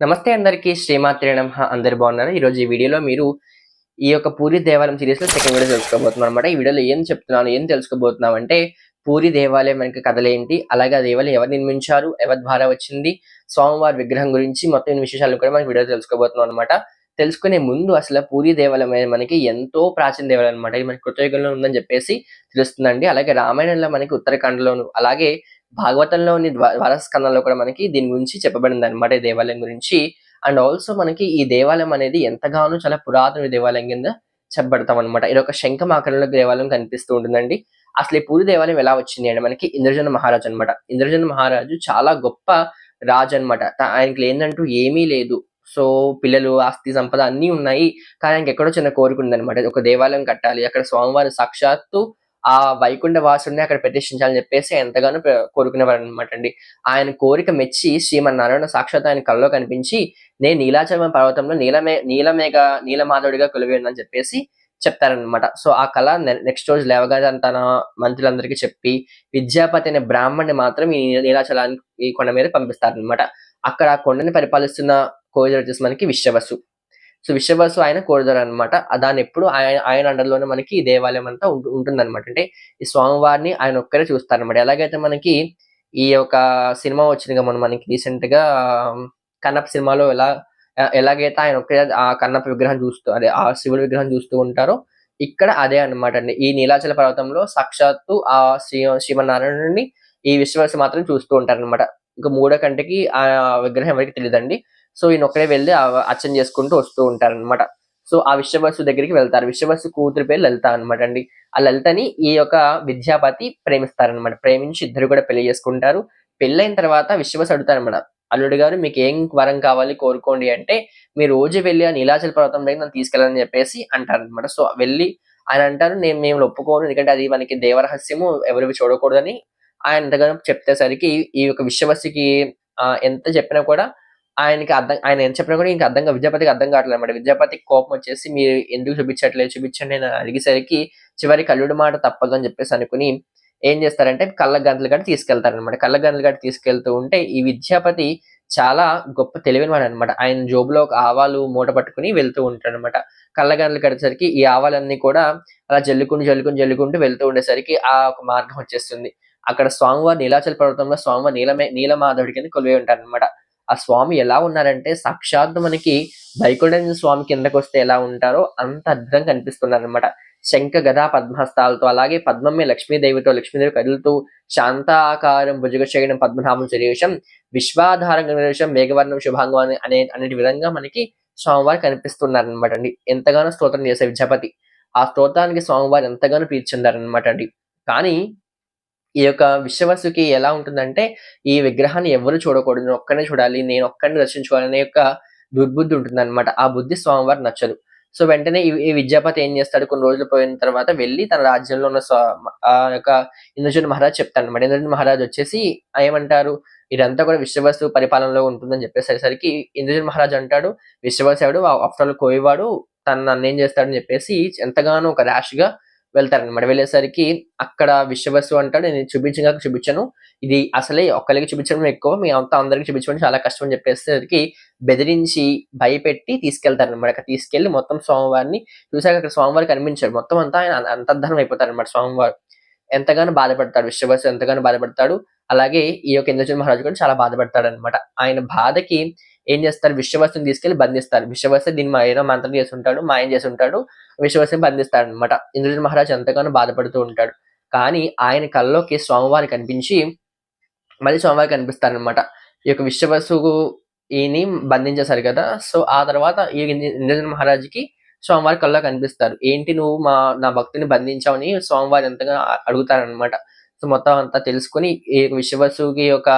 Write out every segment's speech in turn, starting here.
నమస్తే అందరికీ శ్రీమాత్రే నమ. అందరు బాగున్నారు? ఈరోజు ఈ వీడియోలో మీరు ఈ యొక్క పూరి దేవాలయం సిరీస్లో సెకండ్ వీడియో తెలుసుకోబోతున్నాం అనమాట ఈ వీడియోలో ఏం చెప్తున్నాను ఏం తెలుసుకోబోతున్నాం అంటే పూరి దేవాలయం వెనక కథలేంటి అలాగే ఆ దేవాలయం ఎవరు నిర్మించారు ఎవరి ద్వారా వచ్చింది స్వామివారి విగ్రహం గురించి మొత్తం విశేషాలు కూడా మనం వీడియో తెలుసుకోబోతున్నాం అనమాట తెలుసుకునే ముందు అసలు పూరి దేవాలయం అనేది మనకి ఎంతో ప్రాచీన దేవాలయం అనమాట ఇది మనకి కృతయుగంలో ఉందని చెప్పేసి తెలుస్తుందండి. అలాగే రామాయణంలో మనకి ఉత్తరాఖండ్లోను అలాగే భాగవతంలోని ద్వారస్కందంలో కూడా మనకి దీని గురించి చెప్పబడింది అనమాట ఈ దేవాలయం గురించి. అండ్ ఆల్సో మనకి ఈ దేవాలయం అనేది ఎంతగానో చాలా పురాతన దేవాలయం కింద చెప్పబడతాం అనమాట ఇది ఒక శంఖం ఆకారంలో దేవాలయం కనిపిస్తూ ఉంటుందండి. అసలు ఈ పూరి దేవాలయం ఎలా వచ్చింది అంటే మనకి ఇంద్రజన మహారాజు అన్నమాట. ఇంద్రజన మహారాజు చాలా గొప్ప రాజు అనమాట ఆయనకి లేదంటూ ఏమీ లేదు. సో పిల్లలు ఆస్తి సంపద అన్ని ఉన్నాయి. కానీ ఆయనకి ఎక్కడో చిన్న కోరిక ఉందన్నమాట. ఒక దేవాలయం కట్టాలి. అక్కడ స్వామివారి సాక్షాత్తు ఆ వైకుంఠ వాసుడిని అక్కడ ప్రతిష్ఠించాలని చెప్పేసి ఎంతగానో కోరుకునేవారు అనమాట అండి. ఆయన కోరిక మెచ్చి శ్రీమన్నారాయణ సాక్షాత్ ఆయన కల్లో కనిపించి నేను నీలాచలం పర్వతంలో నీలమే నీలమేఘ నీలమాధవుడిగా కొలువి అని చెప్పేసి చెప్తారనమాట సో ఆ కళ నెక్స్ట్ రోజు లేవగా తన మంత్రులందరికీ చెప్పి విద్యాపతి అనే బ్రాహ్మణ్ణి మాత్రం ఈ నీలాచలానికి ఈ కొండ మీద పంపిస్తారనమాట అక్కడ ఆ కొండని పరిపాలిస్తున్న కోవిదర్ వచ్చేసి మనకి విశ్వవసు. సో విశ్వవసు ఆయన కోరిదర్ అనమాట దాని ఎప్పుడు ఆయన ఆయన అండర్లోనే మనకి ఈ దేవాలయం అంతా ఉంటుంది అనమాట అంటే ఈ స్వామివారిని ఆయన ఒక్కరే చూస్తారనమాట ఎలాగైతే మనకి ఈ యొక్క సినిమా వచ్చింది మనం మనకి రీసెంట్గా కన్నప్ప సినిమాలో ఎలా ఎలాగైతే ఆయన ఒక్కరే ఆ కన్నప్ప విగ్రహం చూస్తూ అదే ఆ శివుడి విగ్రహం చూస్తూ ఉంటారో ఇక్కడ అదే అన్నమాట అండి. ఈ నీలాచల పర్వతంలో సాక్షాత్తు ఆ శ్రీ శ్రీమన్నారాయణుడిని ఈ విశ్వాసి మాత్రం చూస్తూ ఉంటారనమాట ఇంకా మూడో కంటికి ఆ విగ్రహం ఎవరికి తెలియదండి సో ఈయన ఒక్కడే వెళ్ళి ఆ అర్చన చేసుకుంటూ వస్తూ ఉంటారన్నమాట. సో ఆ విశ్వవస్సు దగ్గరికి వెళ్తారు. విశ్వవస్తు కూతురు పేరు లలిత అనమాట అండి. ఆ లలితని ఈ యొక్క విద్యాపతి ప్రేమిస్తారనమాట ప్రేమించి ఇద్దరు కూడా పెళ్ళి చేసుకుంటారు. పెళ్ళైన తర్వాత విశ్వవసు అడుగుతారనమాట అల్లుడు గారు మీకు ఏం వరం కావాలి కోరుకోండి అంటే మీరు రోజు వెళ్ళి ఆ నీలాచల పర్వతం దగ్గర నన్ను తీసుకెళ్ళని చెప్పేసి అంటారనమాట సో వెళ్ళి ఆయన అంటారు నేను మేము ఒప్పుకోను ఎందుకంటే అది మనకి దేవరహస్యము ఎవరికి చూడకూడదని. ఆయన ఎంతగానో చెప్తేసరికి ఈ యొక్క విశ్వవస్తికి ఎంత చెప్పినా కూడా ఆయనకి అర్థం ఆయన ఏం చెప్పినా కూడా ఇంకా అర్థంగా విద్యాపతికి అర్థం కావట్లేదు అనమాట విద్యాపతికి కోపం వచ్చేసి మీరు ఎందుకు చూపించట్లేదు? చూపించండి అని అడిగేసరికి చివరి కల్లుడి మాట తప్పదు అని చెప్పేసి అనుకుని ఏం చేస్తారంటే కళ్ళ గంటలు గట్టి తీసుకెళ్తారనమాట కళ్ళ గంటలు గట్టి తీసుకెళ్తూ ఉంటే ఈ విద్యాపతి చాలా గొప్ప తెలివైన వాడు అనమాట ఆయన జోబులో ఒక ఆవాలు మూట పట్టుకుని వెళ్తూ ఉంటాడు అనమాట కళ్ళ గంటలు కట్టేసరికి ఈ ఆవాలన్నీ కూడా అలా జల్లుకుంటూ జల్లుకుంటూ జల్లుకుంటూ వెళ్తూ ఉండేసరికి ఆ ఒక మార్గం వచ్చేస్తుంది. అక్కడ స్వామివారి నీలాచల పర్వతంలో స్వామివారి నీలమే నీలమాధవుడి కింద కొలువై ఉంటారు అనమాట ఆ స్వామి ఎలా ఉన్నారంటే సాక్షాత్తు మనకి వైకుంఠ స్వామి కిందకు వస్తే ఎలా ఉంటారో అంత అద్భుతంగా కనిపిస్తున్నారనమాట శంఖ గదా పద్మహస్తాలతో అలాగే పద్మమే లక్ష్మీదేవితో లక్ష్మీదేవి కదులుతూ శాంతాకారం భుజగశయనం పద్మనాభం శరీరం విశ్వాధారం గణేశం మేఘవర్ణం శుభాంగం అనే అనే విధంగా మనకి స్వామివారు కనిపిస్తున్నారనమాట అండి. ఎంతగానో స్తోత్రం చేసే విద్యాపతి. ఆ స్తోత్రానికి స్వామివారు ఎంతగానో ప్రీతిచెందారు అండి. కానీ ఈ యొక్క విశ్వవసుకి ఎలా ఉంటుందంటే ఈ విగ్రహాన్ని ఎవరు చూడకూడదు నేను ఒక్కనే చూడాలి నేను ఒక్కడిని దర్శించుకోవాలనే యొక్క దుర్బుద్ధి ఉంటుంది అనమాట ఆ బుద్ధి స్వామివారు నచ్చదు. సో వెంటనే ఈ విద్యాపతి ఏం చేస్తాడు? కొన్ని రోజులు పోయిన తర్వాత వెళ్ళి తన రాజ్యంలో ఉన్న స్వా- ఆ యొక్క ఇంద్రజున్ మహారాజ్ చెప్తాడు అనమాట ఇంద్రజున్ మహారాజ్ వచ్చేసి ఏమంటారు? ఇదంతా కూడా విశ్వవస్తు పరిపాలనలో ఉంటుందని చెప్పేసరికి ఇంద్రజున్ మహారాజ్ అంటాడు విశ్వవసుడు ఆఫ్టర్ ఆల్ కోయవాడు తను నన్ను ఏం చేస్తాడని చెప్పేసి ఎంతగానో ఒక ర్యాష్గా వెళ్తారనమాట వెళ్ళేసరికి అక్కడ విశ్వవస్తు అంటాడు నేను చూపించగా చూపించను. ఇది అసలే ఒక్కరికి చూపించడం ఎక్కువ. మీ అంతా అందరికి చూపించడం చాలా కష్టం అని చెప్పేసరికి బెదిరించి భయపెట్టి తీసుకెళ్తారనమాట అక్కడ తీసుకెళ్ళి మొత్తం స్వామివారిని చూసాక అక్కడ స్వామివారికి కనిపించారు. మొత్తం అంతా ఆయన అంతర్ధానం అయిపోతారనమాట స్వామివారు. ఎంతగానో బాధపడతాడు విశ్వవస్తు ఎంతగానో బాధపడతాడు. అలాగే ఈ యొక్క ఇంద్రజన్ మహారాజు కూడా చాలా బాధపడతాడు అనమాట ఆయన బాధకి ఏం చేస్తారు? విశ్వవస్తుని తీసుకెళ్ళి బంధిస్తారు. విశ్వవస్తు దీన్ని మా ఏదో మంత్రం చేసి ఉంటాడు మాయం చేసి ఉంటాడు విశ్వవస్తుని బంధిస్తాడు అనమాట ఇంద్రజన్ మహారాజు ఎంతగానో బాధపడుతూ ఉంటాడు. కానీ ఆయన కల్లోకి స్వామివారి కనిపించి మళ్ళీ స్వామివారి కనిపిస్తారనమాట ఈ యొక్క విశ్వవసుకు ఈయన్ని బంధించేశారు కదా. సో ఆ తర్వాత ఈ ఇంద్రజన్ మహారాజుకి స్వామివారి కళ్ళ కనిపిస్తారు. ఏంటి నువ్వు మా నా భక్తిని బంధించావని స్వామివారి ఎంతగా అడుగుతారనమాట సో మొత్తం అంతా తెలుసుకుని ఈ విశ్వవసుకి ఒక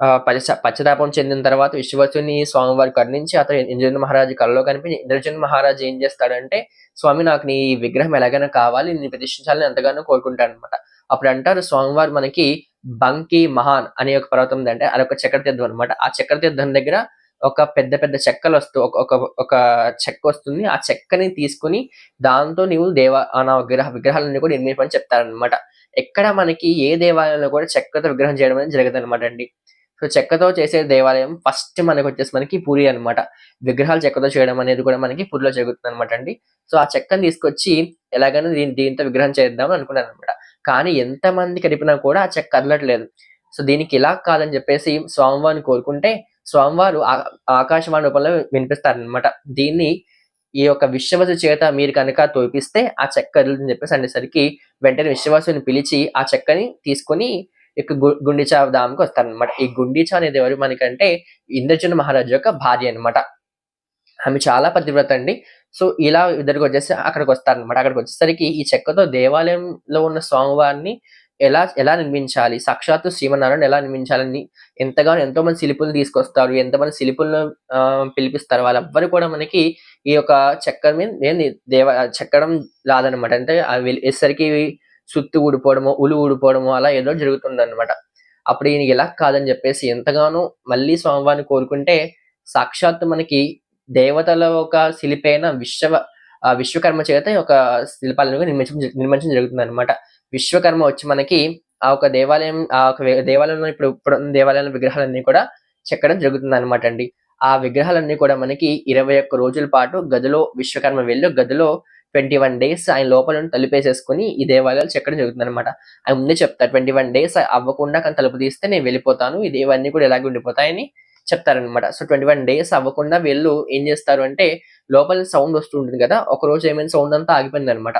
ఆ, పశ్చ పశ్చాత్తాపం చెందిన తర్వాత విశ్వవసుని స్వామివారి కరుణించి అతను ఇంద్రజన్ మహారాజు కళ్ళలో కనిపించి ఇంద్రజన్ మహారాజు ఏం చేస్తాడంటే స్వామి నాకు నీ విగ్రహం ఎలాగైనా కావాలి నేను ప్రతిష్ఠించాలని ఎంతగానో కోరుకుంటాను అనమాట అప్పుడు అంటారు స్వామివారు మనకి బంకి మహాన్ అనే ఒక పర్వతం ఉంది అంటే అదొక చక్రతీర్థం అనమాట ఆ చక్రతీర్థం దగ్గర ఒక పెద్ద పెద్ద చెక్కలు వస్తూ ఒక ఒక చెక్క వస్తుంది. ఆ చెక్కని తీసుకుని దాంతో నీవు దేవ నా విగ్రహ విగ్రహాలన్నీ కూడా నిర్మించమని చెప్తారనమాట ఎక్కడ మనకి ఏ దేవాలయంలో కూడా చెక్కతో విగ్రహం చేయడం అనేది జరగదు అనమాట అండి. సో చెక్కతో చేసే దేవాలయం ఫస్ట్ మనకు వచ్చేసి మనకి పూరి అన్నమాట. విగ్రహాలు చెక్కతో చేయడం అనేది కూడా మనకి పూరిలో జరుగుతుంది అనమాట అండి. సో ఆ చెక్కని తీసుకొచ్చి ఎలాగైనా దీని దీంతో విగ్రహం చేద్దాం అనుకున్నాను అనమాట కానీ ఎంత మంది కదిపినా కూడా ఆ చెక్క కదలట్లేదు. సో దీనికి ఇలా కాదని చెప్పేసి స్వామివారిని కోరుకుంటే స్వామివారు ఆ- ఆకాశవాణి రూపంలో వినిపిస్తారనమాట దీన్ని ఈ యొక్క విశ్వవసు చేత మీరు కనుక తోపిస్తే ఆ చెక్క కదులుతుందని చెప్పేసి అనేసరికి వెంటనే విశ్వవసుని పిలిచి ఆ చెక్కని తీసుకొని ఇక గు- గుండిచా ధామ్కి వస్తారనమాట ఈ గుండిచా అనేది ఎవరు మనకంటే ఇంద్రజన మహారాజు యొక్క భార్య అనమాట ఆమె చాలా పతివ్రత అండి. సో ఇలా ఇద్దరికి వచ్చేసి అక్కడికి వస్తారనమాట అక్కడికి వచ్చేసరికి ఈ చెక్కతో దేవాలయంలో ఉన్న స్వామివారిని ఎలా ఎలా నిర్మించాలి? సాక్షాత్తు శ్రీమన్నారాయణ ఎలా నిర్మించాలని ఎంతగానో ఎంతో మంది శిలిపులు తీసుకొస్తారు ఎంతమంది శిల్పులను పిలిపిస్తారు. వాళ్ళెవ్వరు కూడా మనకి ఈ యొక్క చెక్క మీద ఏంది దేవ చెక్కడం రాదనమాట అంటే అవి సుత్తి ఊడిపోవడము ఉలు ఊడిపోవడము అలా ఏదో జరుగుతుంది అనమాట అప్పుడు ఈయన ఎలా కాదని చెప్పేసి ఎంతగానో మళ్ళీ స్వామివారిని కోరుకుంటే సాక్షాత్తు మనకి దేవతల ఒక శిలిపైన విశ్వ విశ్వకర్మ చేత ఈ ఒక శిల్పాలను నిర్మించడం నిర్మించడం జరుగుతుంది అనమాట విశ్వకర్మ వచ్చి మనకి ఆ ఒక దేవాలయం ఆ ఒక దేవాలయంలో ఇప్పుడు ఇప్పుడు దేవాలయంలో విగ్రహాలన్నీ కూడా చెక్కడం జరుగుతుంది అనమాట అండి. ఆ విగ్రహాలన్నీ కూడా మనకి ఇరవై ఒక్క రోజుల పాటు గదిలో విశ్వకర్మ వెళ్ళి గదిలో ట్వంటీ వన్ డేస్ ఆయన లోపల తలుపేసేసుకుని ఈ దేవాలయాలు చెక్కడం జరుగుతుంది అనమాట ఆయన ముందే చెప్తారు ట్వంటీ వన్ డేస్ అవ్వకుండా కానీ తలుపు తీస్తే నేను వెళ్ళిపోతాను. ఈ దేవాన్ని కూడా ఇలాగే ఉండిపోతాయని చెప్తారనమాట సో ట్వంటీ వన్ డేస్ అవ్వకుండా వీళ్ళు ఏం చేస్తారు అంటే లోపల సౌండ్ వస్తుంటుంది కదా ఒక రోజు ఏమైనా సౌండ్ అంతా ఆగిపోయింది అనమాట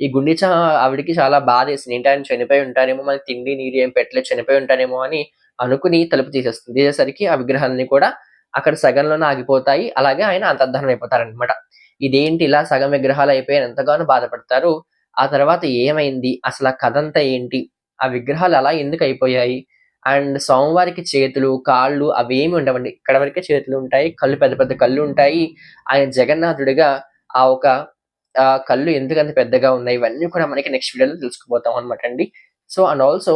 ఈ గుండెచ ఆవిడికి చాలా బాధ వేసింది. ఏంటి ఆయన చనిపోయి ఉంటారేమో మనకి తిండి నీరు ఏం పెట్టలేదు చనిపోయి ఉంటారేమో అని అనుకుని తలుపు తీసేస్తుంది. తీసేసరికి ఆ విగ్రహాన్ని కూడా అక్కడ సగంలోనే ఆగిపోతాయి. అలాగే ఆయన అంతర్ధానం అయిపోతారనమాట ఇదేంటి ఇలా సగం విగ్రహాలు అయిపోయి ఎంతగానో బాధపడతారు? ఆ తర్వాత ఏమైంది? అసలు ఆ కథ అంతా ఏంటి? ఆ విగ్రహాలు అలా ఎందుకు అయిపోయాయి? అండ్ స్వామివారికి చేతులు కాళ్ళు అవేమి ఉండవండి. ఇక్కడ వరకే చేతులు ఉంటాయి కళ్ళు పెద్ద పెద్ద కళ్ళు ఉంటాయి. ఆయన జగన్నాథుడిగా ఆ ఒక కళ్ళు ఎందుకంత పెద్దగా ఉన్నాయి? ఇవన్నీ కూడా మనకి నెక్స్ట్ వీడియోలో తెలుసుకుపోతాం అనమాట అండి. సో అండ్ ఆల్సో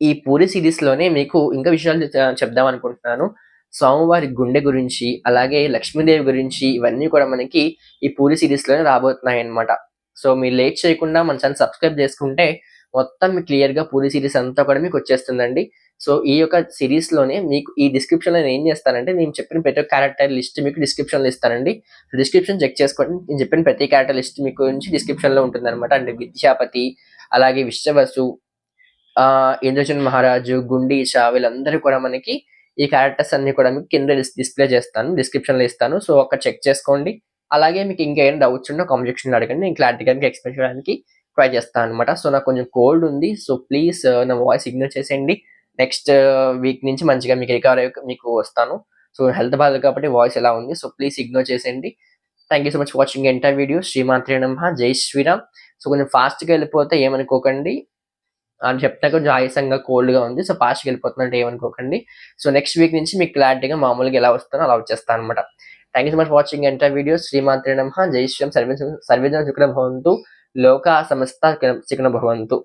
ఈ పూరి సిరీస్లోనే మీకు ఇంకా విషయాలు చెప్దాం అనుకుంటున్నాను. స్వామివారి గుండె గురించి అలాగే లక్ష్మీదేవి గురించి ఇవన్నీ కూడా మనకి ఈ పూరి సిరీస్లోనే రాబోతున్నాయి అన్నమాట సో మీరు లేట్ చేయకుండా మన ఛానల్ సబ్స్క్రైబ్ చేసుకుంటే మొత్తం మీకు క్లియర్గా పూరి సిరీస్ అంతా కూడా మీకు వచ్చేస్తుందండి. సో ఈ యొక్క సిరీస్లోనే మీకు ఈ డిస్క్రిప్షన్లో నేను ఏం చేస్తానంటే నేను చెప్పిన ప్రతి ఒక్క క్యారెక్టర్ లిస్ట్ మీకు డిస్క్రిప్షన్లో ఇస్తానండి. డిస్క్రిప్షన్ చెక్ చేసుకోండి. నేను చెప్పిన ప్రతి క్యారెక్టర్ లిస్ట్ మీకు నుంచి డిస్క్రిప్షన్లో ఉంటుంది అనమాట అంటే విద్యాపతి అలాగే విశ్వవసు ఇంద్రజన్ మహారాజు గుండీషా వీళ్ళందరూ కూడా మనకి ఈ క్యారెక్టర్స్ అన్ని కూడా మీకు కింద డిస్ప్లే చేస్తాను. డిస్క్రిప్షన్లో ఇస్తాను. సో ఒక చెక్ చేసుకోండి. అలాగే మీకు ఇంకేమైనా డౌట్స్ ఉంటే కామెంట్ సెక్షన్ అడగండి. నేను క్లారిటీగా ఎక్స్ప్లెయిన్ చేయడానికి ట్రై చేస్తాను అనమాట సో నాకు కొంచెం కోల్డ్ ఉంది. సో ప్లీజ్ uh, నా వాయిస్ ఇగ్నోర్ చేసేయండి. నెక్స్ట్ వీక్ uh, నుంచి మంచిగా మీకు రికవర్ అయ్యి మీకు వస్తాను. సో హెల్త్ బాధ కాబట్టి వాయిస్ ఎలా ఉంది? సో ప్లీజ్ ఇగ్నోర్ చేసేయండి. Thank you so much watching entire video శ్రీమాత్రి నమ జై శ్రీరామ్ సో కొంచెం ఫాస్ట్గా వెళ్ళిపోతే ఏమనుకోకండి. అని చెప్తా కొంచెం ఆయాసంగా కోల్డ్గా ఉంది. సో ఫాస్ట్గా వెళ్ళిపోతుందంటే ఏమనుకోకండి. సో నెక్స్ట్ వీక్ నుంచి మీకు క్లారిటీగా మామూలుగా ఎలా వస్తానో అలా వచ్చేస్తాను అనమాట thank you so much watching entire video శ్రీమాత్రి నమ జై శ్రీరామ్ సర్వే సర్వేజన శుక్ర భవంతు. ಲೋಕ ಲೋಕಾಃ ಸಮಸ್ತಾಃ ಚಿಕ್ನಭವಂತು